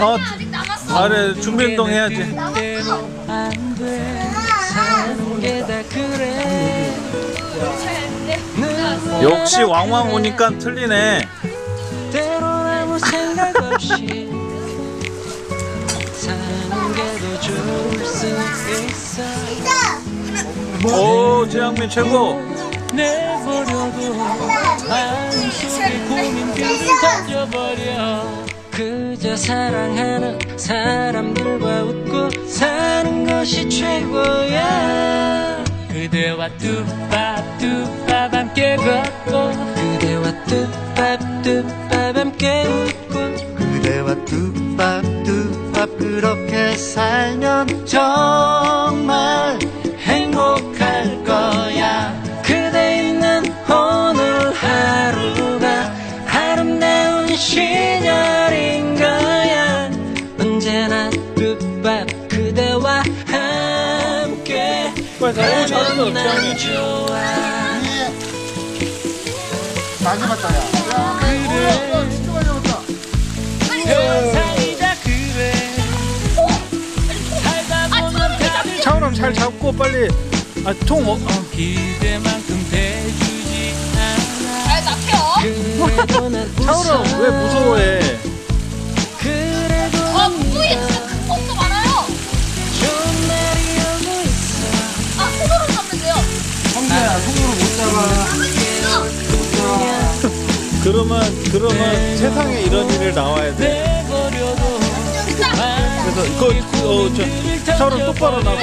어, 아직 남았어. 아래 준비 운동 해야지. 남았어. 그래 역시 왕왕 오니까 틀리네. 오, 재영민 최고. 내버려도 마음속에 고민들을 던져버려 그저 사랑하는 사람들과 웃고 사는 것이 최고야. 그대와 뚜밥 뚜밥 함께 걷고 그대와 뚜밥 뚜밥 함께 웃고 그대와 뚜밥 뚜밥 그렇게 살면 정 언제나 뚜밥 그대와 함께 난 재영민. 좋아 많이 봤다 야 그래 진짜 많이 봤다 사이다 그래 살다 보면 다들 차오람 잘 잡고 빨리. 아, 통, 어, 어. 기대만큼 대주지 않아 잘 잡혀. 차오람. 왜 무서워해? 그러면, 그러면 세상에 이런 일을 나와야 돼. 그래서, 이거, 어, 저, 차오람 똑바로 나가.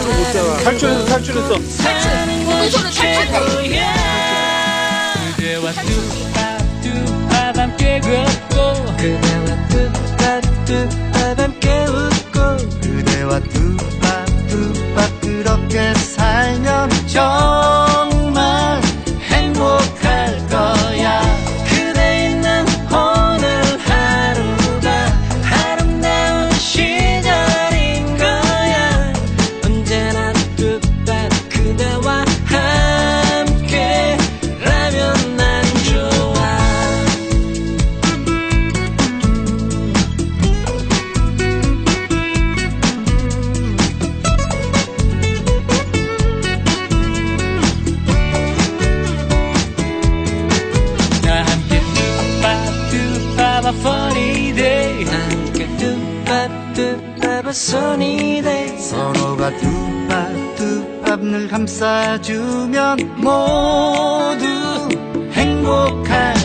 못 잡아. 탈출했어, 탈출했어. 사는 것이 손을 탈출해. 최고 a funny day 난 뚜밥 뚜밥 a sunny day 서로가 뚜밥 뚜밥 늘 감싸주면 모두 행복한